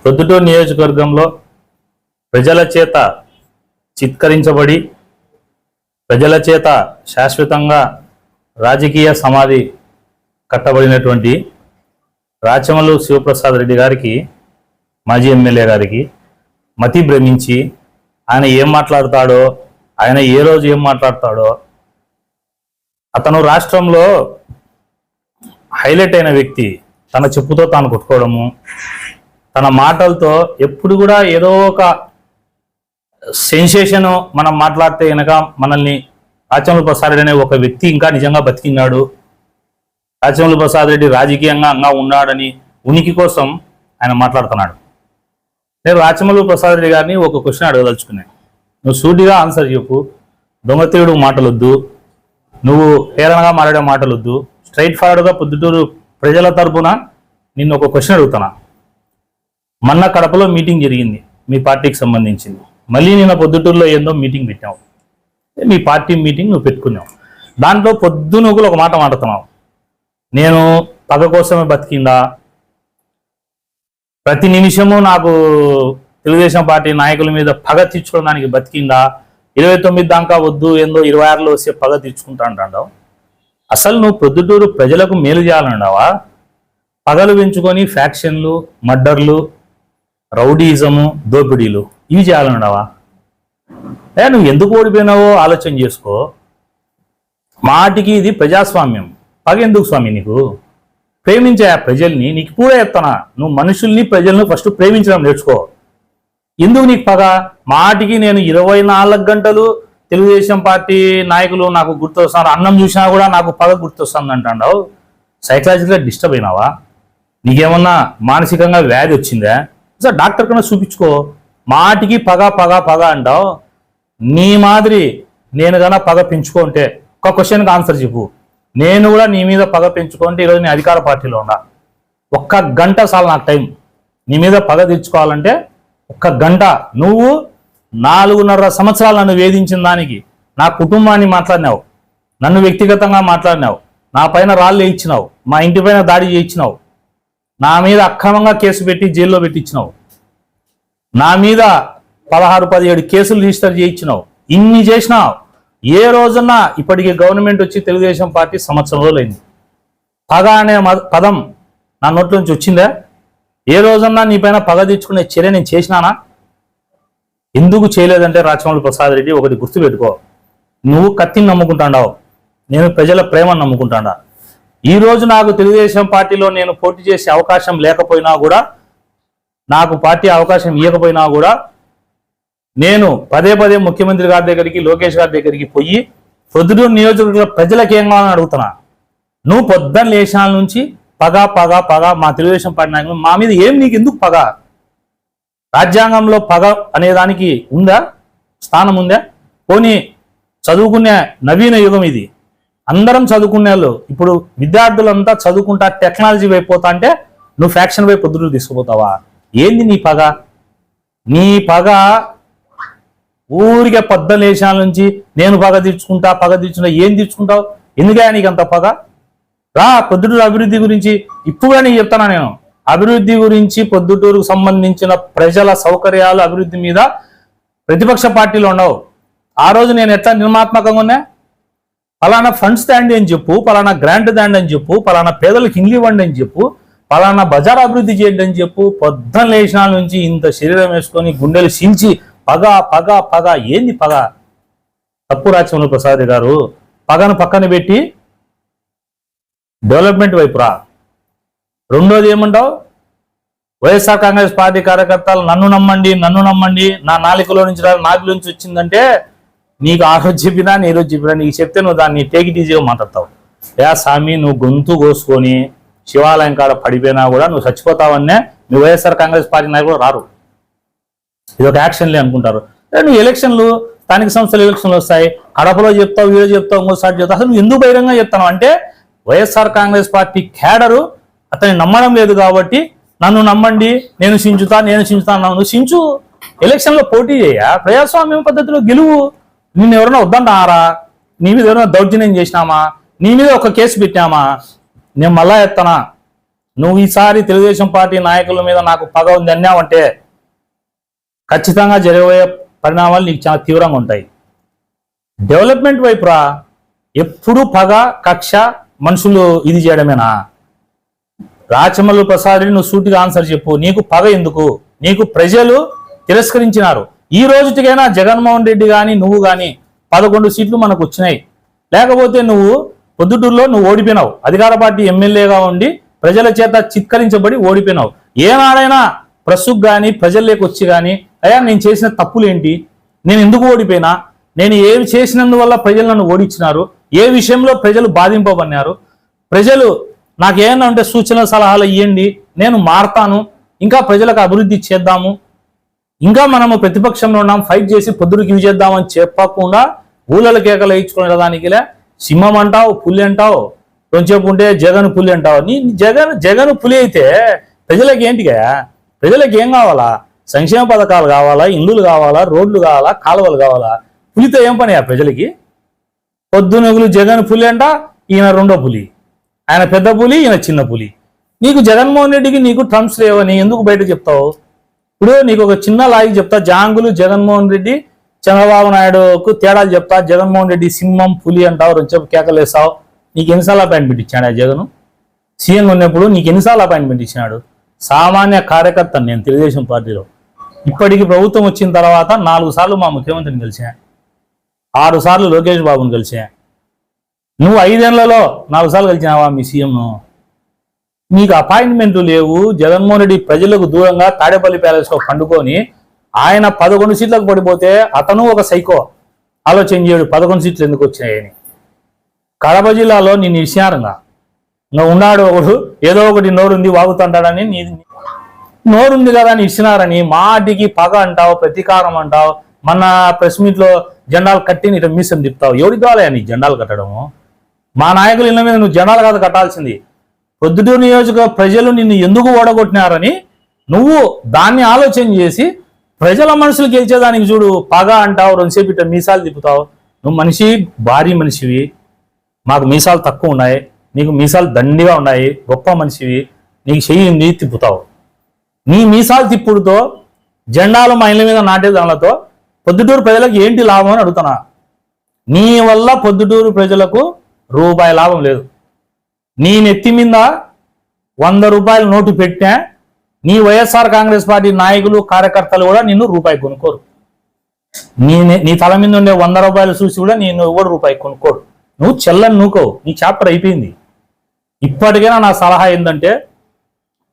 ప్రొద్దుటూరు నియోజకవర్గంలో ప్రజల చేత చిత్కరించబడి ప్రజల చేత శాశ్వతంగా రాజకీయ సమాధి కట్టబడినటువంటి రాచమల్లు శివప్రసాద్ రెడ్డి గారికి మాజీ ఎమ్మెల్యే గారికి మతి భ్రమించి ఆయన ఏం మాట్లాడతాడో ఆయన ఏ రోజు ఏం మాట్లాడతాడో అతను రాష్ట్రంలో హైలైట్ అయిన వ్యక్తి తన చెప్పుతో తాను కొట్టుకోవడము తన మాటలతో ఎప్పుడు కూడా ఏదో ఒక సెన్సేషన్ మనం మాట్లాడితే కనుక మనల్ని రాచమల్లు ప్రసాద్ రెడ్డి అనే ఒక వ్యక్తి ఇంకా నిజంగా బతికినాడు రాచమల్లు ప్రసాద్ రెడ్డి రాజకీయంగా అంగా ఉన్నాడని ఉనికి కోసం ఆయన మాట్లాడుతున్నాడు. నేను రాచమల్లు ప్రసాద్ రెడ్డి గారిని ఒక క్వశ్చన్ అడగదలుచుకున్నాను. నువ్వు సూటిగా ఆన్సర్ చెప్పు. దొంగతీయుడు మాటలొద్దు. నువ్వు హేళనగా మాట్లాడే మాటలొద్దు. స్ట్రైట్ ఫార్వర్డ్గా పొద్దుటూరు ప్రజల తరపున నిన్ను ఒక క్వశ్చన్ అడుగుతున్నా. మొన్న కడపలో మీటింగ్ జరిగింది మీ పార్టీకి సంబంధించింది. మళ్ళీ నిన్న పొద్దుటూరులో ఏందో మీటింగ్ పెట్టావు మీ పార్టీ మీటింగ్ నువ్వు పెట్టుకున్నావు. దాంట్లో పొద్దునూకులు ఒక మాట మాట్లాడుతున్నావు నేను పగ కోసమే బతికిందా? ప్రతి నిమిషము నాకు తెలుగుదేశం పార్టీ నాయకుల మీద పగ తీర్చుకోవడానికి బతికిందా? ఇరవై తొమ్మిది దాకా వద్దు ఏందో ఇరవై ఆరులో వస్తే పగ తీర్చుకుంటా అంటావు అసలు నువ్వు ప్రొద్దుటూరు ప్రజలకు మేలు చేయాలన్నావా పగలు పెంచుకొని ఫ్యాక్షన్లు మర్డర్లు రౌడీజము దోపిడీలు ఇవి చేయాలన్నావా ఏ నువ్వు ఎందుకు ఓడిపోయినావో ఆలోచన చేసుకో. మాటికి ఇది ప్రజాస్వామ్యం. పగ ఎందుకు స్వామి నీకు? ప్రేమించే ఆ ప్రజల్ని నీకు కూడా చెప్తానా నువ్వు మనుషుల్ని ప్రజల్ని ఫస్ట్ ప్రేమించడం నేర్చుకో. ఎందుకు నీకు పగ? మాటికి నేను ఇరవై నాలుగు గంటలు తెలుగుదేశం పార్టీ నాయకులు నాకు గుర్తొస్తున్నారు అన్నం చూసినా కూడా నాకు పగ గుర్తొస్తుంది అంటావు సైకలాజికల్గా డిస్టర్బ్ అయినావా? నీకేమన్నా మానసికంగా వ్యాధి వచ్చిందా? సార్ డాక్టర్ కన్నా చూపించుకో. మాటికి పగ పగ పగ అంటావు. నీ మాదిరి నేను కన్నా పగ పెంచుకుంటే ఒక క్వశ్చన్కి ఆన్సర్ చెప్పు. నేను కూడా నీ మీద పగ పెంచుకుంటే ఈరోజు నేను అధికార పార్టీలో ఉన్నా. ఒక్క గంట చాలు నాకు టైం. నీ మీద పగ తెచ్చుకోవాలంటే ఒక్క గంట. నువ్వు నాలుగున్నర సంవత్సరాలు నన్ను వేధించిన దానికి నా కుటుంబాన్ని మాట్లాడినావు. నన్ను వ్యక్తిగతంగా మాట్లాడినావు. నా పైన రాళ్ళు వేయించినావు. మా ఇంటి పైన దాడి చేయించినావు. నా మీద అక్రమంగా కేసు పెట్టి జైల్లో పెట్టించినావు. నా మీద పదహారు పదిహేడు కేసులు రిజిస్టర్ చేయించినావు. ఇన్ని చేసినావు. ఏ రోజున ఇప్పటికి గవర్నమెంట్ వచ్చి తెలుగుదేశం పార్టీ సంవత్సరం రోజులైంది. పగ అనే పదం నా నోట్ల నుంచి వచ్చిందా? ఏ రోజన్నా నీ పైన పగ తెచ్చుకునే చర్య నేను చేసినానా? ఎందుకు చేయలేదంటే రాచమౌళి ప్రసాద్ రెడ్డి ఒకటి గుర్తుపెట్టుకో. నువ్వు కత్తిని నమ్ముకుంటాడావు. నేను ప్రజల ప్రేమను నమ్ముకుంటాడా. ఈ రోజు నాకు తెలుగుదేశం పార్టీలో నేను పోటీ చేసే అవకాశం లేకపోయినా కూడా నాకు పార్టీ అవకాశం ఇవ్వకపోయినా కూడా నేను పదే పదే ముఖ్యమంత్రి గారి దగ్గరికి లోకేష్ గారి దగ్గరికి పోయి పొద్దుటూరు నియోజకవర్గ ప్రజలకు ఏం కావాలని అడుగుతున్నా? నువ్వు పొద్దున్న లేచాల నుంచి పగ పగ పగ మా తెలుగుదేశం పార్టీ నాయకులు మా మీద ఏం నీకు ఎందుకు పగ? రాజ్యాంగంలో పగ అనేదానికి ఉందా? స్థానం ఉందా? పోనీ చదువుకునే నవీన యుగం ఇది. అందరం చదువుకునే వాళ్ళు. ఇప్పుడు విద్యార్థులంతా చదువుకుంటా టెక్నాలజీ పోతా అంటే నువ్వు ఫ్యాక్షన్ వైపు పొద్దుటూరు తీసుకుపోతావా? ఏంది నీ పగ? నీ పగ ఊరికే పొద్దున లేచాల నుంచి నేను పగ తీర్చుకుంటా పగ తీర్చుకుంటా ఏం తీర్చుకుంటావు? ఎందుకే నీకు అంత పగ? రా పొద్దుటూరు అభివృద్ధి గురించి ఇప్పుడు నీకు చెప్తానా నేను? అభివృద్ధి గురించి పొద్దుటూరుకు సంబంధించిన ప్రజల సౌకర్యాలు అభివృద్ధి మీద ప్రతిపక్ష పార్టీలు ఉండవు. ఆ రోజు నేను ఎట్లా నిర్మాత్మకంగా ఉన్నా? పలానా ఫండ్స్ దాండి అని చెప్పు పలానా గ్రాంట్ దాండి అని చెప్పు పలానా పేదలకు ఇండ్లు ఇవ్వండి అని చెప్పు పలానా బజార్ అభివృద్ధి చేయండి అని చెప్పు పొద్దున లేచినాల నుంచి ఇంత శరీరం వేసుకొని గుండెలు సించి పగ పగ పగ ఏంది పగ? తప్పు రాచమల్లు ప్రసాద్ గారు పగను పక్కన పెట్టి డెవలప్మెంట్ వైపు రా రెండోది ఏమంటావు? వైఎస్ఆర్ కాంగ్రెస్ పార్టీ కార్యకర్తలు నన్ను నమ్మండి నన్ను నమ్మండి నా నాలుకలో నుంచి రా నాలుగు నుంచి వచ్చిందంటే నీకు ఆ రోజు చెప్పినా నీ రోజు చెప్పినా నీకు చెప్తే నువ్వు దాన్ని టేక్ ఇట్ ఈజీగా మాట్లాడతావు. యా స్వామి నువ్వు గొంతు కోసుకొని శివాలయం కాడ పడిపోయినా కూడా నువ్వు చచ్చిపోతావన్నే నువ్వు వైఎస్ఆర్ కాంగ్రెస్ పార్టీ నాయకులు రారు. ఇది ఒక యాక్షన్లే అనుకుంటారు. నువ్వు ఎలక్షన్లు స్థానిక సంస్థల ఎలక్షన్లు వస్తాయి. కడపలో చెప్తావు వీడియో చెప్తావు ఇంకోసారి చెప్తావు. అసలు నువ్వు ఎందుకు బహిరంగంగా చెప్తాను అంటే వైఎస్ఆర్ కాంగ్రెస్ పార్టీ క్యాడరు అతన్ని నమ్మడం లేదు కాబట్టి నన్ను నమ్మండి నేను సించుతా నేను సించుతా నువ్వు సించు. ఎలక్షన్లో పోటీ చేయ. ప్రజాస్వామ్యం పద్ధతిలో గెలువు. నిన్ను ఎవరైనా వద్దంటారా? నీ మీద ఎవరైనా దౌర్జన్యం చేసినామా? నీ మీద ఒక కేసు పెట్టామా? నేను మళ్ళా ఎత్తనా నువ్వు ఈసారి తెలుగుదేశం పార్టీ నాయకుల మీద నాకు పగ ఉంది అన్నావంటే ఖచ్చితంగా జరగబోయే పరిణామాలు నీకు చాలా తీవ్రంగా ఉంటాయి. డెవలప్మెంట్ వైపు రా ఎప్పుడు పగ కక్ష మనుషులు ఇది చేయడమేనా? రాచమల్లు ప్రసాద్ నువ్వు సూటిగా ఆన్సర్ చెప్పు. నీకు పగ ఎందుకు? నీకు ప్రజలు తిరస్కరించినారు. ఈ రోజుకైనా జగన్మోహన్ రెడ్డి కానీ నువ్వు కానీ పదకొండు సీట్లు మనకు వచ్చినాయి. లేకపోతే నువ్వు పొద్దుటూరులో నువ్వు ఓడిపోయినావు. అధికార పార్టీ ఎమ్మెల్యేగా ఉండి ప్రజల చేత చిత్కరించబడి ఓడిపోయినావు. ఏనాడైనా ప్రస్తుక్ కానీ ప్రజల్లోకి వచ్చి కానీ అయ్యా నేను చేసిన తప్పులేంటి? నేను ఎందుకు ఓడిపోయినా? నేను ఏమి చేసినందువల్ల ప్రజలు నన్ను ఓడించినారు? ఏ విషయంలో ప్రజలు బాధింపబడినారు? ప్రజలు నాకు ఏమన్నా ఉంటే సూచన సలహాలు ఇవ్వండి నేను మారతాను. ఇంకా ప్రజలకు అభివృద్ధి చేద్దాము. ఇంకా మనము ప్రతిపక్షంలో ఉన్నాం ఫైట్ చేసి పొద్దుడికి ఇవి చేద్దామని చెప్పకుండా ఊళ్ళల కేకలు వేయించుకునే దానికిలే సింహం అంటావు పులి అంటావు కొంచెంసేపు ఉంటే జగన్ పులి అంటావు. నీ నీ జగన్ జగన్ పులి అయితే ప్రజలకు ఏంటిగా ప్రజలకు ఏం కావాలా? సంక్షేమ పథకాలు కావాలా? ఇల్లులు కావాలా? రోడ్లు కావాలా? కాలువలు కావాలా? పులితో ఏం పని ఆ ప్రజలకి? పొద్దునగులు జగన్ పులి అంట ఈయన రెండో పులి. ఆయన పెద్ద పులి ఈయన చిన్న పులి. నీకు జగన్మోహన్ రెడ్డికి నీకు ట్రంప్స్ లేవని ఎందుకు బయట చెప్తావు? ఇప్పుడు నీకు ఒక చిన్న లాగి చెప్తా. జాంగులు జగన్మోహన్ రెడ్డి చంద్రబాబు నాయుడుకు తేడాలు చెప్తా. జగన్మోహన్ రెడ్డి సింహం పులి అంటావు రెండు చెప్పు కేకలేసావు నీకు ఎన్నిసార్లు అపాయింట్మెంట్ ఇచ్చాడు ఆ జగన్? సీఎం ఉన్నప్పుడు నీకు ఎన్నిసార్లు అపాయింట్మెంట్ ఇచ్చినాడు? సామాన్య కార్యకర్త నేను తెలుగుదేశం పార్టీలో. ఇప్పటికి ప్రభుత్వం వచ్చిన తర్వాత నాలుగు సార్లు మా ముఖ్యమంత్రిని కలిసా ఆరు సార్లు లోకేష్ బాబుని కలిసా నువ్వు ఐదేళ్ళలో నాలుగు సార్లు కలిసినావా మీ సీఎంను? నీకు అపాయింట్మెంట్లు లేవు. జగన్మోహన్ రెడ్డి ప్రజలకు దూరంగా తాడేపల్లి ప్యాలెస్లో పండుకొని ఆయన పదకొండు సీట్లకు పడిపోతే అతను ఒక సైకో. ఆలోచన చేయడు పదకొండు సీట్లు ఎందుకు వచ్చినాయని. కడప జిల్లాలో నేను ఇచ్చినారంగా నువ్వు ఉన్నాడు ఒకడు ఏదో ఒకటి నోరుంది వాగుతుంటాడని నీ నోరుంది కదా అని ఇచ్చినారని మాటికి పగ అంటావు ప్రతీకారం అంటావు. మన ప్రెస్ మీట్లో జెండాలు కట్టి ఇట్లా మీసం తిప్పుతావు. ఎవరికి కావాలి నీ జెండాలు కట్టడము? మా నాయకులు ఇళ్ళ మీద నువ్వు జెండాలు కాదు కట్టాల్సింది. పొద్దుటూరు నియోజక ప్రజలు నిన్ను ఎందుకు ఓడగొట్టినారని నువ్వు దాన్ని ఆలోచన చేసి ప్రజల మనసులు గెలిచేదానికి చూడు పగ అంటావు రెండుసేపు ఇట్లా మీసాలు తిప్పుతావు. నువ్వు మనిషి భారీ మనిషివి. మాకు మీసాలు తక్కువ ఉన్నాయి. నీకు మీసాలు దండిగా ఉన్నాయి. గొప్ప మనిషివి. నీకు చెయ్యి తిప్పుతావు. నీ మీసాలు తిప్పుడుతో జెండాలు మా ఇళ్ళ మీద నాటే దానిలతో పొద్దుటూరు ప్రజలకు ఏంటి లాభం అని అడుగుతున్నా. నీ వల్ల పొద్దుటూరు ప్రజలకు రూపాయి లాభం లేదు. నీ నెత్తి మీద వంద రూపాయల నోటు పెట్టా నీ వైఎస్ఆర్ కాంగ్రెస్ పార్టీ నాయకులు కార్యకర్తలు కూడా నిన్ను రూపాయి కొనుక్కోరు. నీ నీ తల మీద ఉండే వంద రూపాయలు చూసి కూడా నేను ఎవడు రూపాయి కొనుక్కోడు నువ్వు చెల్లని నూకో నీ చాప్టర్ అయిపోయింది. ఇప్పటికైనా నా సలహా ఏంటంటే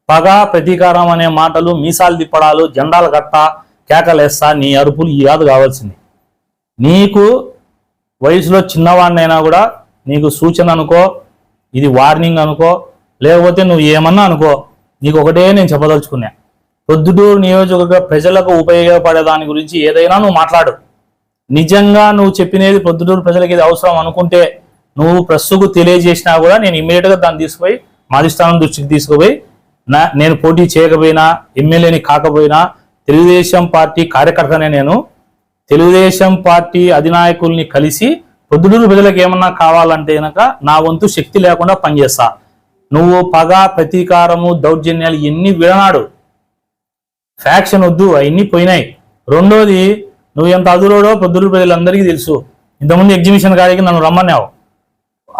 పగ ప్రతీకారం అనే మాటలు మీసాలు తిప్పడాలు జెండాలు కట్ట కేకలేస్తా నీ అరుపులు ఈ కాదు కావాల్సింది. నీకు వయసులో చిన్నవాడినైనా కూడా నీకు సూచన అనుకో ఇది వార్నింగ్ అనుకో లేకపోతే నువ్వు ఏమన్నా అనుకో నీకు ఒకటే నేను చెప్పదలుచుకున్నా. పొద్దుటూరు నియోజకవర్గ ప్రజలకు ఉపయోగపడే దాని గురించి ఏదైనా నువ్వు మాట్లాడు. నిజంగా నువ్వు చెప్పినది పొద్దుటూరు ప్రజలకి ఇది అవసరం అనుకుంటే నువ్వు ప్రస్తుకు తెలియజేసినా కూడా నేను ఇమ్మీడియట్గా దాన్ని తీసుకుపోయి మాధిష్టానం దృష్టికి తీసుకుపోయి నా నేను పోటీ చేయకపోయినా ఎమ్మెల్యేని కాకపోయినా తెలుగుదేశం పార్టీ కార్యకర్తనే నేను తెలుగుదేశం పార్టీ అధినాయకుల్ని కలిసి పొద్దుటూరు ప్రజలకు ఏమన్నా కావాలంటే కనుక నా వంతు శక్తి లేకుండా పనిచేస్తా. నువ్వు పగ ప్రతీకారము దౌర్జన్యాలు ఎన్ని విడనాడు? ఫ్యాక్షన్ వద్దు అవన్నీ పోయినాయి. రెండోది నువ్వు ఎంత అదురోడో పొద్దురు ప్రజలందరికీ తెలుసు. ఇంతకుముందు ఎగ్జిబిషన్ కాడికి నన్ను రమ్మన్నావు.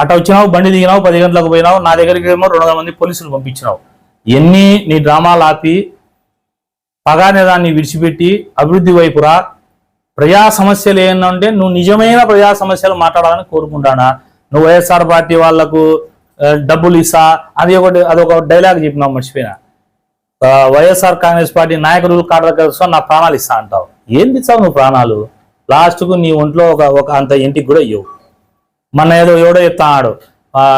అట వచ్చినావు బండి దిగినావు పది గంటలకు పోయినావు నా దగ్గరికి ఏమో రెండు వందల మంది పోలీసులు పంపించినావు. ఎన్ని నీ డ్రామాలు ఆపి పగానే దాన్ని విడిచిపెట్టి అభివృద్ధి వైపురా ప్రజా సమస్యలు ఏంటంటే నువ్వు నిజమైన ప్రజా సమస్యలు మాట్లాడాలని కోరుకుంటానా? నువ్వు వైఎస్ఆర్ పార్టీ వాళ్ళకు డబ్బులు ఇస్తా అది ఒకటి అదొక డైలాగ్ చెప్పినావు మర్చిపోయినా. వైఎస్ఆర్ కాంగ్రెస్ పార్టీ నాయకులు కార్యకర్త నా ప్రాణాలు ఇస్తా అంటావు. ఏం ఇస్తావు నువ్వు ప్రాణాలు? లాస్ట్కు నీ ఒంట్లో ఒక ఒక అంత ఇంటికి కూడా ఇవ్వవు మన ఏదో ఎవడో చెప్తాడు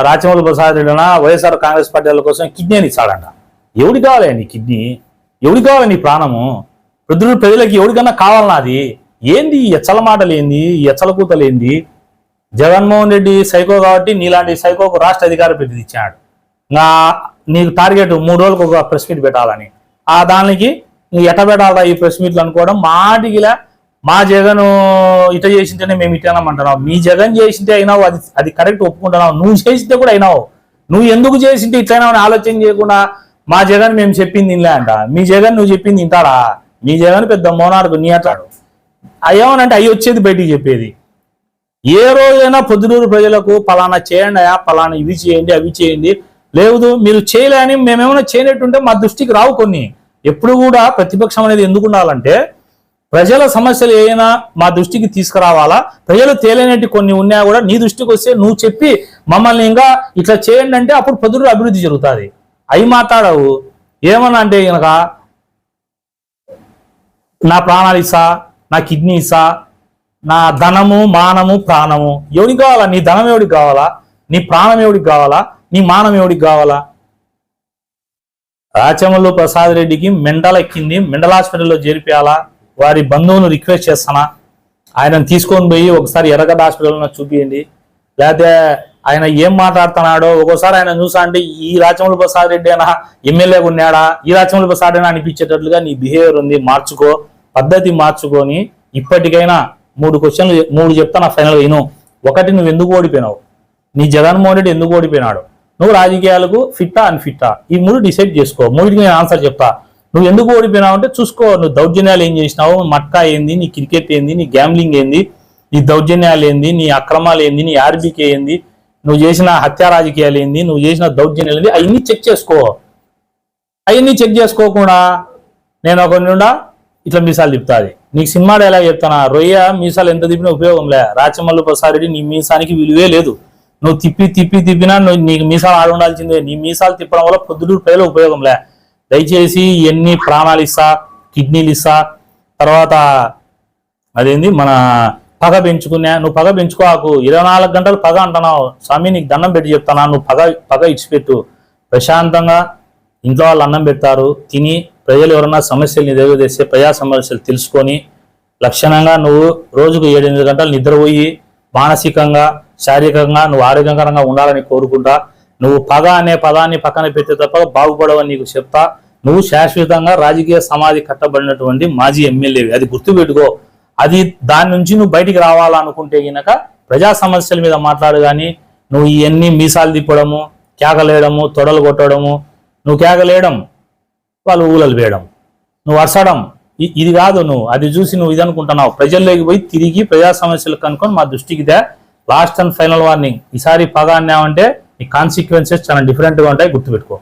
రాచమౌళి ప్రసాద్ రెడ్డినా వైఎస్ఆర్ కాంగ్రెస్ పార్టీ వాళ్ళ కోసం కిడ్నీని ఇచ్చాడంట ఎవడి కావాలి నీ కిడ్నీ? ఎవడి కావాలి నీ ప్రాణము? వృద్ధులు ప్రజలకి ఎవడికన్నా కావాలన్నా అది? ఏంది ఈ ఎచ్చల మాటలేంది? ఈ ఎచ్చల కూతలేంది? జగన్మోహన్ రెడ్డి సైకో కాబట్టి నీలాంటి సైకోకు రాష్ట్ర అధికార ప్రతినిధి ఇచ్చాడు. నా నీకు టార్గెట్ మూడు రోజులకు ఒక ప్రెస్ మీట్ పెట్టాలని. ఆ దానికి నువ్వు ఎట్ట పెట్టాలా ఈ ప్రెస్ మీట్లు అనుకోవడం? మాటికిలా మా జగన్ ఇట చేసింటేనే మేము ఇటనమంటున్నాం మీ జగన్ చేసింటే అయినావు అది అది కరెక్ట్ ఒప్పుకుంటున్నావు. నువ్వు చేసింటే కూడా అయినావు. నువ్వు ఎందుకు చేసింటే ఇట్లైనా అని ఆలోచన చేయకుండా మా జగన్ మేము చెప్పింది ఇంలే అంట. మీ జగన్ నువ్వు చెప్పింది ఇంటాడా? మీ జగన్ పెద్ద మోనార్కు నీ అట్లాడు అయ్యేమనంటే అవి వచ్చేది బయటికి చెప్పేది. ఏ రోజైనా పొద్దునూరు ప్రజలకు పలానా చేయండి అయా పలానా ఇవి చేయండి అవి చేయండి. లేదు మీరు చేయలేని మేమేమైనా చేయనట్టుంటే మా దృష్టికి రావు కొన్ని. ఎప్పుడు కూడా ప్రతిపక్షం అనేది ఎందుకు ఉండాలంటే ప్రజల సమస్యలు ఏమైనా మా దృష్టికి తీసుకురావాలా? ప్రజలు తేలేనట్టు కొన్ని ఉన్నా కూడా నీ దృష్టికి వస్తే నువ్వు చెప్పి మమ్మల్ని ఇంకా ఇట్లా చేయండి అంటే అప్పుడు పొద్దునూరు అభివృద్ధి జరుగుతుంది. అవి మాట్లాడవు. ఏమన్నా అంటే కనుక నా ప్రాణాలు ఇస్తా నా కిడ్నీసా నా ధనము మానము ప్రాణము. ఎవడికి కావాలా? నీ ధనం ఎవడికి కావాలా? నీ ప్రాణం ఎవడికి కావాలా? నీ మానం ఎవడికి కావాలా? రాచమల్లు ప్రసాద్ రెడ్డికి మెండల ఎక్కింది. మెండల్ హాస్పిటల్లో చేర్పియాలా? వారి బంధువును రిక్వెస్ట్ చేస్తానా? ఆయనను తీసుకొని పోయి ఒకసారి ఎర్రగడ్డ హాస్పిటల్లో చూపించండి లేకపోతే ఆయన ఏం మాట్లాడుతున్నాడో ఒక్కోసారి ఆయన చూసా అంటే ఈ రాచమల్లు ప్రసాద్ రెడ్డి అయినా ఎమ్మెల్యేగా ఉన్నాడా? ఈ రాచమల్లు ప్రసాద్ అయినా అనిపించేటట్లుగా నీ బిహేవియర్ ఉంది. మార్చుకో. పద్ధతి మార్చుకొని ఇప్పటికైనా మూడు క్వశ్చన్లు మూడు చెప్తాను ఫైనల్ విను. ఒకటి నువ్వు ఎందుకు ఓడిపోయినావు? నీ జగన్మోహన్ రెడ్డి ఎందుకు ఓడిపోయినాడు? నువ్వు రాజకీయాలకు ఫిట్టా అన్ఫిట్టా? ఈ మూడు డిసైడ్ చేసుకో. మూడికి నేను ఆన్సర్ చెప్తా. నువ్వు ఎందుకు ఓడిపోయినావు అంటే చూసుకో. నువ్వు దౌర్జన్యాలు ఏం చేసినావు? మట్కా ఏంది? నీ క్రికెట్ ఏంది? నీ గ్యాంబ్లింగ్ ఏంది? నీ దౌర్జన్యాలు ఏంది? నీ అక్రమాలు ఏంది? నీ ఆర్బీకే ఏంది? నువ్వు చేసిన హత్యా రాజకీయాలు ఏంది? నువ్వు చేసిన దౌర్జన్యాలు ఏంది? అవన్నీ చెక్ చేసుకో. అవన్నీ చెక్ చేసుకోకుండా నేను ఒక నుండా ఇట్లా మీసాలు తిప్పుతుంది. నీకు సినిమా ఎలా చెప్తానా? రొయ్య మీసాలు ఎంత తిప్పినా ఉపయోగం లే. రాచమల్లు ప్రసాద్ రెడ్డి నీ మీసానికి విలువే లేదు. నువ్వు తిప్పి తిప్పి తిప్పినా నువ్వు నీకు మీసాలు ఆడ ఉండాల్సిందే. నీ మీసాలు తిప్పడం వల్ల పొద్దుటూరు ప్రజలు ఉపయోగం లే. దయచేసి ఎన్ని ప్రాణాలు ఇస్తా కిడ్నీలు ఇస్తా తర్వాత అదేంది? మన పగ పెంచుకున్నా నువ్వు పగ పెంచుకోకు. ఇరవై నాలుగు గంటలు పగ అంటున్నావు. స్వామి నీకు దండం పెట్టి చెప్తానా? నువ్వు పగ పగ ఇచ్చిపెట్టు. ప్రశాంతంగా ఇంట్లో వాళ్ళు అన్నం పెడతారు తిని ప్రజలు ఎవరన్నా సమస్యలు నీ ప్రజా సమస్యలు తెలుసుకొని లక్షణంగా నువ్వు రోజుకు ఏడెనిమిది గంటలు నిద్రపోయి మానసికంగా శారీరకంగా నువ్వు ఆరోగ్యకరంగా ఉండాలని కోరుకుంటా. నువ్వు పగ అనే పదాన్ని పక్కన పెట్టే తప్ప బాగుపడవని నీకు చెప్తా. నువ్వు శాశ్వతంగా రాజకీయ సమాధి కట్టబడినటువంటి మాజీ ఎమ్మెల్యేవి. అది గుర్తుపెట్టుకో. అది దాని నుంచి నువ్వు బయటికి రావాలనుకుంటే గినక ప్రజా సమస్యల మీద మాట్లాడు కానీ నువ్వు ఇవన్నీ మీసాలు తిప్పడము కేకలేయడము తొడలు కొట్టడము నువ్వు కేకలేయడం వాళ్ళు ఊలలు వేయడం. నువ్వు అరసడం ఇది కాదు నువ్వు. అది చూసి నువ్వు ఇది అనుకుంటున్నావు ప్రజల్లోకి పోయి తిరిగి ప్రజా సమస్యలు కనుక్కొని మా దృష్టికి they. Last and final warning. ఈసారి పగా అన్నావంటే నీ కాన్సిక్వెన్సెస్ చాలా డిఫరెంట్గా ఉంటాయి గుర్తుపెట్టుకో.